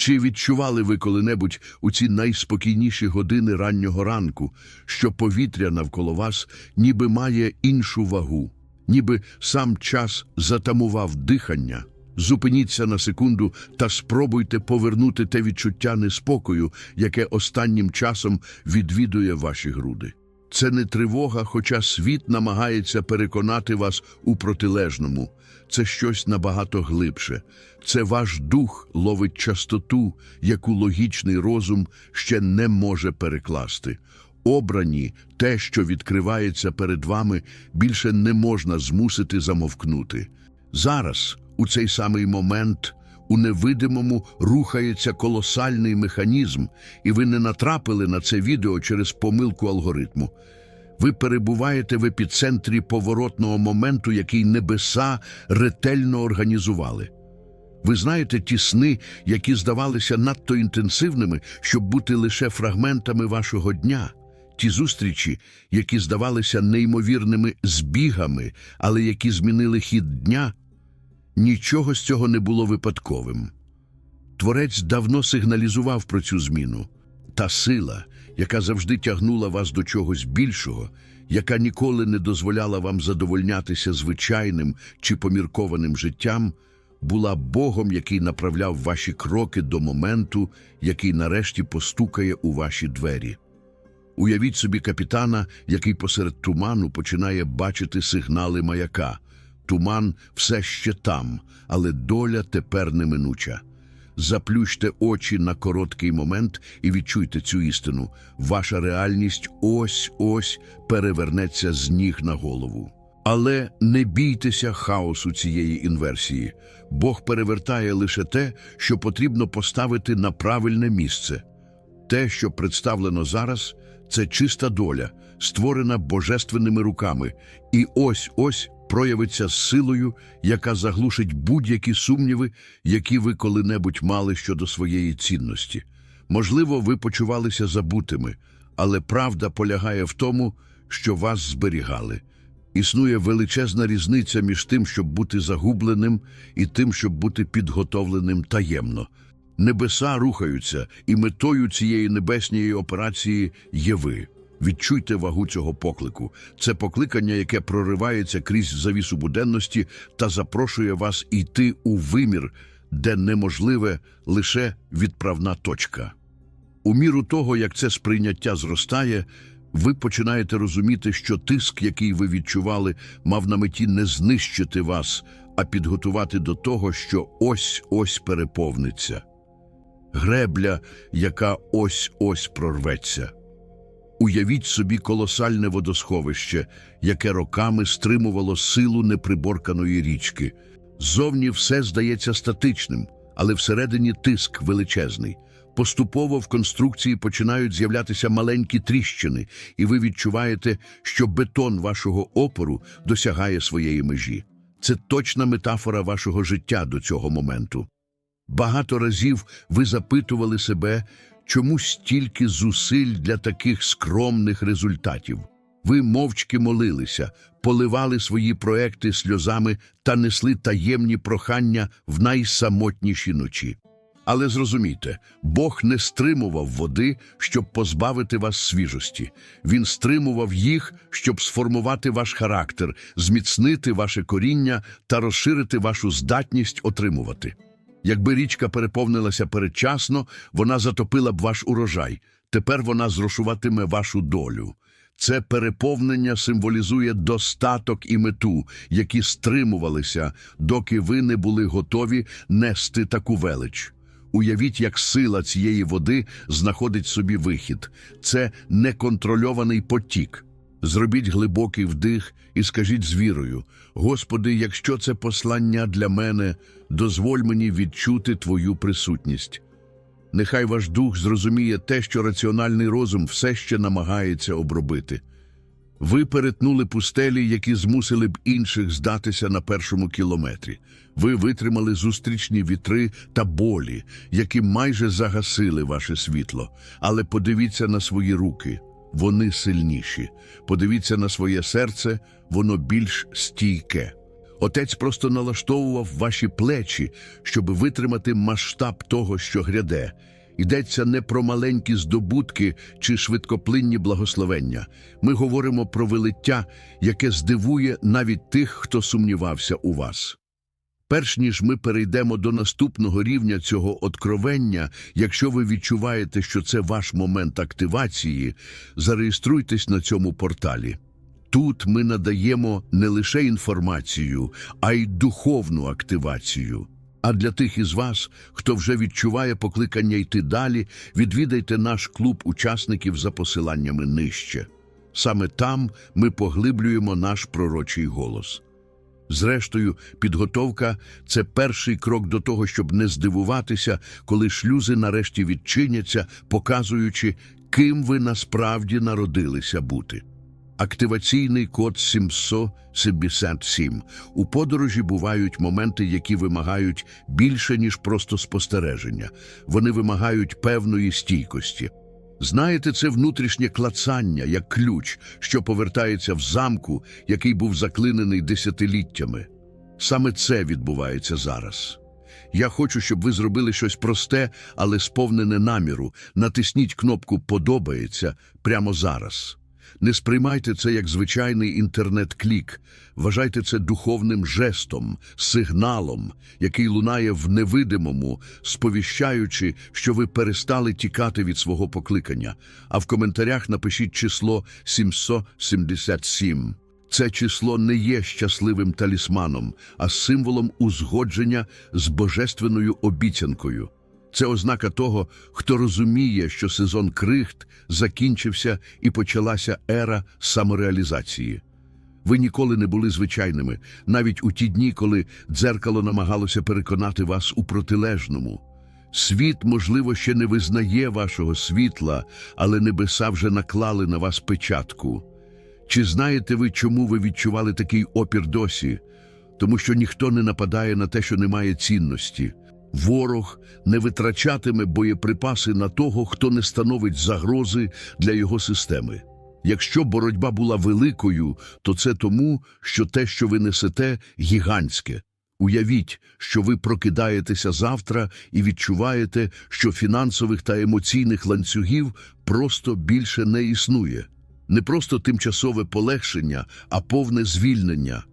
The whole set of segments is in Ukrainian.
Чи відчували ви коли-небудь у ці найспокійніші години раннього ранку, що повітря навколо вас ніби має іншу вагу, ніби сам час затамував дихання? Зупиніться на секунду та спробуйте повернути те відчуття неспокою, яке останнім часом відвідує ваші груди. Це не тривога, хоча світ намагається переконати вас у протилежному. Це щось набагато глибше. Це ваш дух ловить частоту, яку логічний розум ще не може перекласти. Обрані, те, що відкривається перед вами, більше не можна змусити замовкнути. Зараз, у цей самий момент, у невидимому рухається колосальний механізм, і ви не натрапили на це відео через помилку алгоритму. Ви перебуваєте в епіцентрі поворотного моменту, який небеса ретельно організували. Ви знаєте ті сни, які здавалися надто інтенсивними, щоб бути лише фрагментами вашого дня, ті зустрічі, які здавалися неймовірними збігами, але які змінили хід дня. Нічого з цього не було випадковим. Творець давно сигналізував про цю зміну. Та сила, яка завжди тягнула вас до чогось більшого, яка ніколи не дозволяла вам задовольнятися звичайним чи поміркованим життям, була Богом, який направляв ваші кроки до моменту, який нарешті постукає у ваші двері. Уявіть собі капітана, який посеред туману починає бачити сигнали маяка. Туман все ще там, але доля тепер неминуча. Заплющте очі на короткий момент і відчуйте цю істину. Ваша реальність ось-ось перевернеться з ніг на голову. Але не бійтеся хаосу цієї інверсії. Бог перевертає лише те, що потрібно поставити на правильне місце. Те, що представлено зараз, це чиста доля, створена божественними руками, і ось-ось проявиться силою, яка заглушить будь-які сумніви, які ви коли-небудь мали щодо своєї цінності. Можливо, ви почувалися забутими, але правда полягає в тому, що вас зберігали. Існує величезна різниця між тим, щоб бути загубленим, і тим, щоб бути підготовленим таємно. Небеса рухаються, і метою цієї небесної операції є ви. Відчуйте вагу цього поклику. Це покликання, яке проривається крізь завісу буденності та запрошує вас йти у вимір, де неможливе лише відправна точка. У міру того, як це сприйняття зростає, ви починаєте розуміти, що тиск, який ви відчували, мав на меті не знищити вас, а підготувати до того, що ось-ось переповниться. Гребля, яка ось-ось прорветься. Уявіть собі колосальне водосховище, яке роками стримувало силу неприборканої річки. Зовні все здається статичним, але всередині тиск величезний. Поступово в конструкції починають з'являтися маленькі тріщини, і ви відчуваєте, що бетон вашого опору досягає своєї межі. Це точна метафора вашого життя до цього моменту. Багато разів ви запитували себе, чому стільки зусиль для таких скромних результатів. Ви мовчки молилися, поливали свої проекти сльозами та несли таємні прохання в найсамотніші ночі. Але зрозумійте, Бог не стримував води, щоб позбавити вас свіжості. Він стримував їх, щоб сформувати ваш характер, зміцнити ваше коріння та розширити вашу здатність отримувати. Якби річка переповнилася передчасно, вона затопила б ваш урожай. Тепер вона зрошуватиме вашу долю. Це переповнення символізує достаток і мету, які стримувалися, доки ви не були готові нести таку велич. Уявіть, як сила цієї води знаходить собі вихід. Це неконтрольований потік. Зробіть глибокий вдих і скажіть з вірою: Господи, якщо це послання для мене, дозволь мені відчути Твою присутність. Нехай ваш дух зрозуміє те, що раціональний розум все ще намагається обробити. Ви перетнули пустелі, які змусили б інших здатися на першому кілометрі. Ви витримали зустрічні вітри та болі, які майже загасили ваше світло. Але подивіться на свої руки, вони сильніші. Подивіться на своє серце, воно більш стійке. Отець просто налаштовував ваші плечі, щоб витримати масштаб того, що гряде. Йдеться не про маленькі здобутки чи швидкоплинні благословення. Ми говоримо про велиття, яке здивує навіть тих, хто сумнівався у вас. Перш ніж ми перейдемо до наступного рівня цього откровення, якщо ви відчуваєте, що це ваш момент активації, зареєструйтесь на цьому порталі. Тут ми надаємо не лише інформацію, а й духовну активацію. А для тих із вас, хто вже відчуває покликання йти далі, відвідайте наш клуб учасників за посиланнями нижче. Саме там ми поглиблюємо наш пророчий голос. Зрештою, підготовка це перший крок до того, щоб не здивуватися, коли шлюзи нарешті відчиняться, показуючи, ким ви насправді народилися бути. Активаційний код 777. У подорожі бувають моменти, які вимагають більше, ніж просто спостереження. Вони вимагають певної стійкості. Знаєте, це внутрішнє клацання, як ключ, що повертається в замку, який був заклинений десятиліттями. Саме це відбувається зараз. Я хочу, щоб ви зробили щось просте, але сповнене наміру. Натисніть кнопку Подобається прямо зараз. Не сприймайте це як звичайний інтернет-клік. Вважайте це духовним жестом, сигналом, який лунає в невидимому, сповіщаючи, що ви перестали тікати від свого покликання. А в коментарях напишіть число 777. Це число не є щасливим талісманом, а символом узгодження з божественною обіцянкою. Це ознака того, хто розуміє, що сезон крихт закінчився і почалася ера самореалізації. Ви ніколи не були звичайними, навіть у ті дні, коли дзеркало намагалося переконати вас у протилежному. Світ, можливо, ще не визнає вашого світла, але небеса вже наклали на вас печатку. Чи знаєте ви, чому ви відчували такий опір досі? Тому що ніхто не нападає на те, що не має цінності. Ворог не витрачатиме боєприпаси на того, хто не становить загрози для його системи. Якщо боротьба була великою, то це тому, що те, що ви несете, гігантське. Уявіть, що ви прокидаєтеся завтра і відчуваєте, що фінансових та емоційних ланцюгів просто більше не існує. Не просто тимчасове полегшення, а повне звільнення.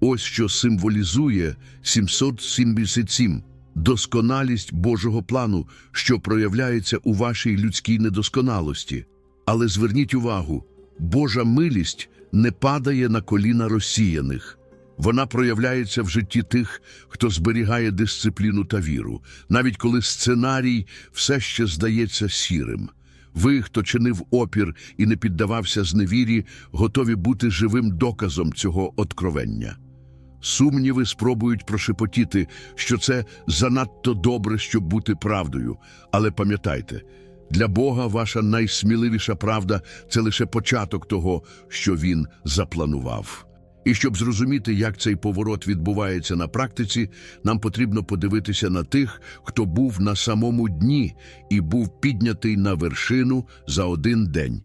Ось що символізує 777 – досконалість Божого плану, що проявляється у вашій людській недосконалості. Але зверніть увагу, Божа милість не падає на коліна розсіяних. Вона проявляється в житті тих, хто зберігає дисципліну та віру, навіть коли сценарій все ще здається сірим. Ви, хто чинив опір і не піддавався зневірі, готові бути живим доказом цього откровення. Сумніви спробують прошепотіти, що це занадто добре, щоб бути правдою. Але пам'ятайте, для Бога ваша найсміливіша правда це лише початок того, що Він запланував. І щоб зрозуміти, як цей поворот відбувається на практиці, нам потрібно подивитися на тих, хто був на самому дні і був піднятий на вершину за один день.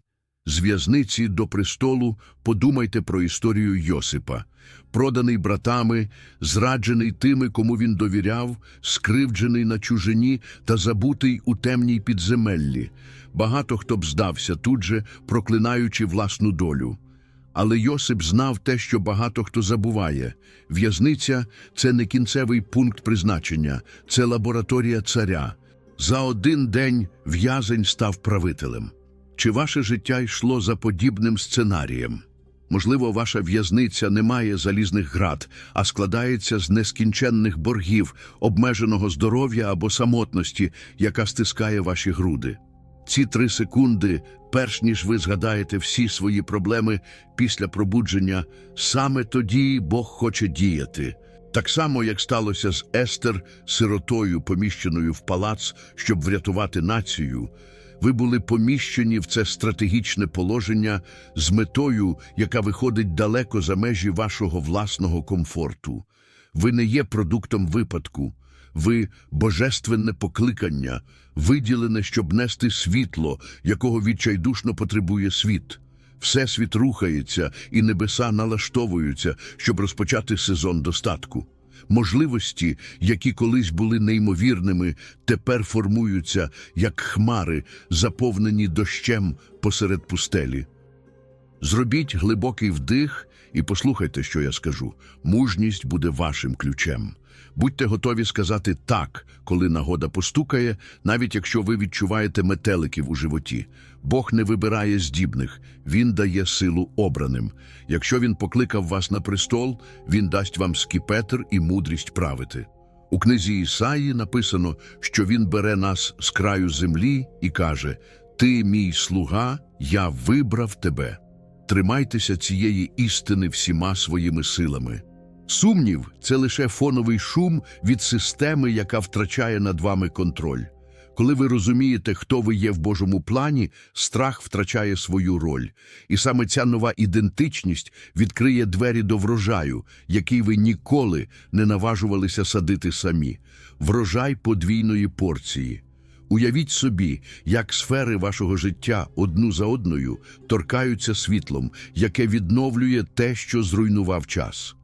З в'язниці до престолу подумайте про історію Йосипа. Проданий братами, зраджений тими, кому він довіряв, скривджений на чужині та забутий у темній підземеллі. Багато хто б здався тут же, проклинаючи власну долю. Але Йосип знав те, що багато хто забуває. В'язниця – це не кінцевий пункт призначення, це лабораторія царя. За один день в'язень став правителем. Чи ваше життя йшло за подібним сценарієм? Можливо, ваша в'язниця не має залізних град, а складається з нескінченних боргів, обмеженого здоров'я або самотності, яка стискає ваші груди. Ці три секунди, перш ніж ви згадаєте всі свої проблеми після пробудження, саме тоді Бог хоче діяти. Так само, як сталося з Естер, сиротою, поміщеною в палац, щоб врятувати націю, ви були поміщені в це стратегічне положення з метою, яка виходить далеко за межі вашого власного комфорту. Ви не є продуктом випадку. Ви божественне покликання, виділене, щоб нести світло, якого відчайдушно потребує світ. Всесвіт рухається, і небеса налаштовуються, щоб розпочати сезон достатку. Можливості, які колись були неймовірними, тепер формуються як хмари, заповнені дощем посеред пустелі. Зробіть глибокий вдих і послухайте, що я скажу. Мужність буде вашим ключем. Будьте готові сказати так, коли нагода постукає, навіть якщо ви відчуваєте метеликів у животі. Бог не вибирає здібних, Він дає силу обраним. Якщо Він покликав вас на престол, Він дасть вам скіпетр і мудрість правити. У книзі Ісаї написано, що Він бере нас з краю землі і каже: Ти, мій слуга, я вибрав тебе. Тримайтеся цієї істини всіма своїми силами. Сумнів це лише фоновий шум від системи, яка втрачає над вами контроль. Коли ви розумієте, хто ви є в Божому плані, страх втрачає свою роль. І саме ця нова ідентичність відкриє двері до врожаю, який ви ніколи не наважувалися садити самі. Врожай подвійної порції. Уявіть собі, як сфери вашого життя одну за одною торкаються світлом, яке відновлює те, що зруйнував час.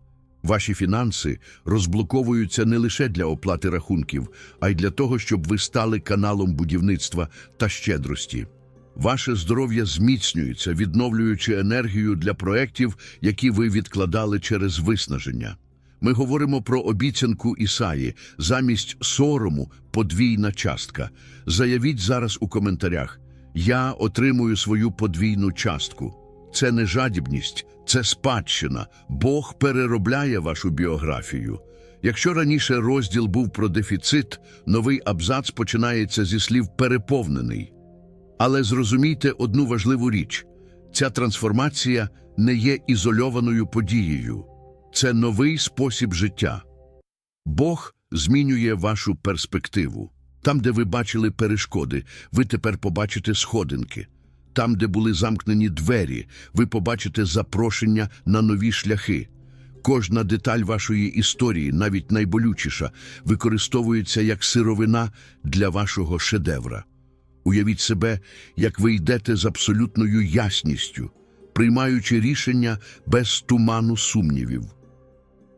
Ваші фінанси розблоковуються не лише для оплати рахунків, а й для того, щоб ви стали каналом будівництва та щедрості. Ваше здоров'я зміцнюється, відновлюючи енергію для проєктів, які ви відкладали через виснаження. Ми говоримо про обіцянку Ісаї замість сорому подвійна частка. Заявіть зараз у коментарях: Я отримую свою подвійну частку. Це не жадібність, це спадщина. Бог переробляє вашу біографію. Якщо раніше розділ був про дефіцит, новий абзац починається зі слів переповнений. Але зрозумійте одну важливу річ: ця трансформація не є ізольованою подією, це новий спосіб життя. Бог змінює вашу перспективу. Там, де ви бачили перешкоди, ви тепер побачите сходинки. Там, де були замкнені двері, ви побачите запрошення на нові шляхи. Кожна деталь вашої історії, навіть найболючіша, використовується як сировина для вашого шедевра. Уявіть себе, як ви йдете з абсолютною ясністю, приймаючи рішення без туману сумнівів.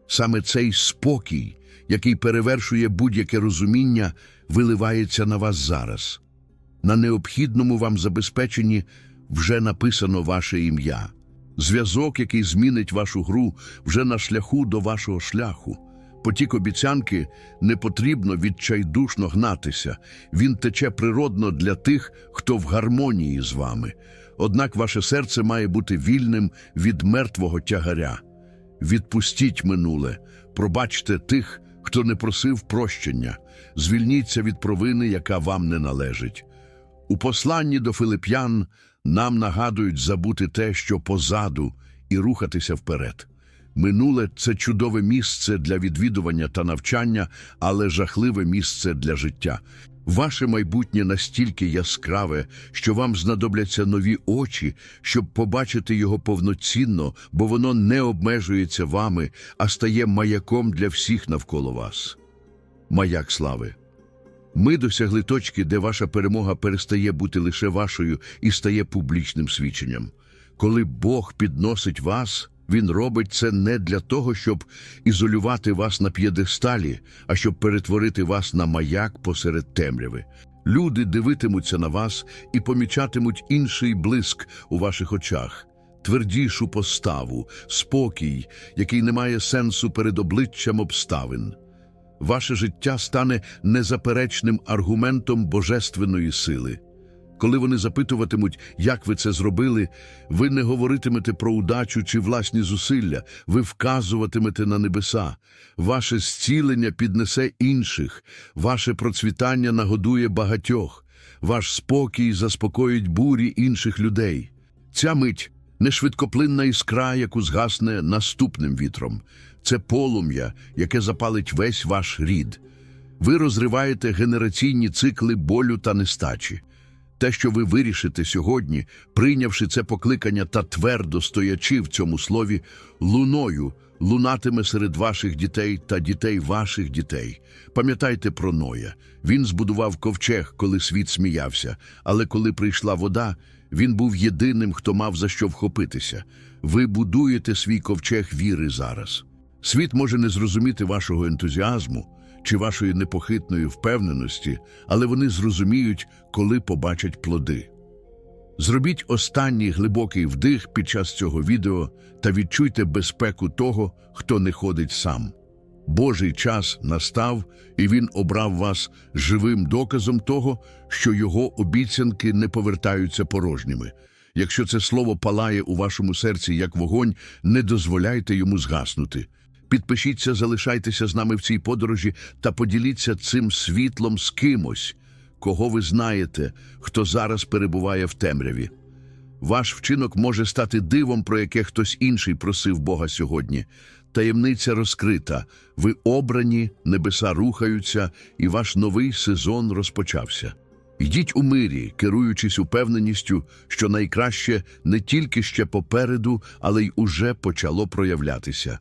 Саме цей спокій, який перевершує будь-яке розуміння, виливається на вас зараз. На необхідному вам забезпеченні вже написано ваше ім'я. Зв'язок, який змінить вашу гру, вже на шляху до вашого шляху. Потік обіцянки не потрібно відчайдушно гнатися. Він тече природно для тих, хто в гармонії з вами. Однак ваше серце має бути вільним від мертвого тягаря. Відпустіть минуле, пробачте тих, хто не просив прощення, звільніться від провини, яка вам не належить. У посланні до Филип'ян нам нагадують забути те, що позаду, і рухатися вперед. Минуле це чудове місце для відвідування та навчання, але жахливе місце для життя. Ваше майбутнє настільки яскраве, що вам знадобляться нові очі, щоб побачити його повноцінно, бо воно не обмежується вами, а стає маяком для всіх навколо вас. Маяк слави. Ми досягли точки, де ваша перемога перестає бути лише вашою і стає публічним свідченням. Коли Бог підносить вас, Він робить це не для того, щоб ізолювати вас на п'єдесталі, а щоб перетворити вас на маяк посеред темряви. Люди дивитимуться на вас і помічатимуть інший блиск у ваших очах, твердішу поставу, спокій, який не має сенсу перед обличчям обставин. Ваше життя стане незаперечним аргументом божественної сили. Коли вони запитуватимуть, як ви це зробили, ви не говоритимете про удачу чи власні зусилля, ви вказуватимете на небеса. Ваше зцілення піднесе інших, ваше процвітання нагодує багатьох, ваш спокій заспокоїть бурі інших людей. Ця мить не швидкоплинна іскра, яку згасне наступним вітром. Це полум'я, яке запалить весь ваш рід. Ви розриваєте генераційні цикли болю та нестачі. Те, що ви вирішите сьогодні, прийнявши це покликання та твердо стоячи в цьому слові, луною лунатиме серед ваших дітей та дітей ваших дітей. Пам'ятайте про Ноя. Він збудував ковчег, коли світ сміявся, але коли прийшла вода, Він був єдиним, хто мав за що вхопитися. Ви будуєте свій ковчег віри зараз. Світ може не зрозуміти вашого ентузіазму чи вашої непохитної впевненості, але вони зрозуміють, коли побачать плоди. Зробіть останній глибокий вдих під час цього відео та відчуйте безпеку того, хто не ходить сам. Божий час настав, і Він обрав вас живим доказом того, що його обіцянки не повертаються порожніми. Якщо це слово палає у вашому серці як вогонь, не дозволяйте йому згаснути. Підпишіться, залишайтеся з нами в цій подорожі та поділіться цим світлом з кимось, кого ви знаєте, хто зараз перебуває в темряві. Ваш вчинок може стати дивом, про яке хтось інший просив Бога сьогодні. Таємниця розкрита, ви обрані, небеса рухаються, і ваш новий сезон розпочався. Йдіть у мирі, керуючись упевненістю, що найкраще не тільки ще попереду, але й уже почало проявлятися.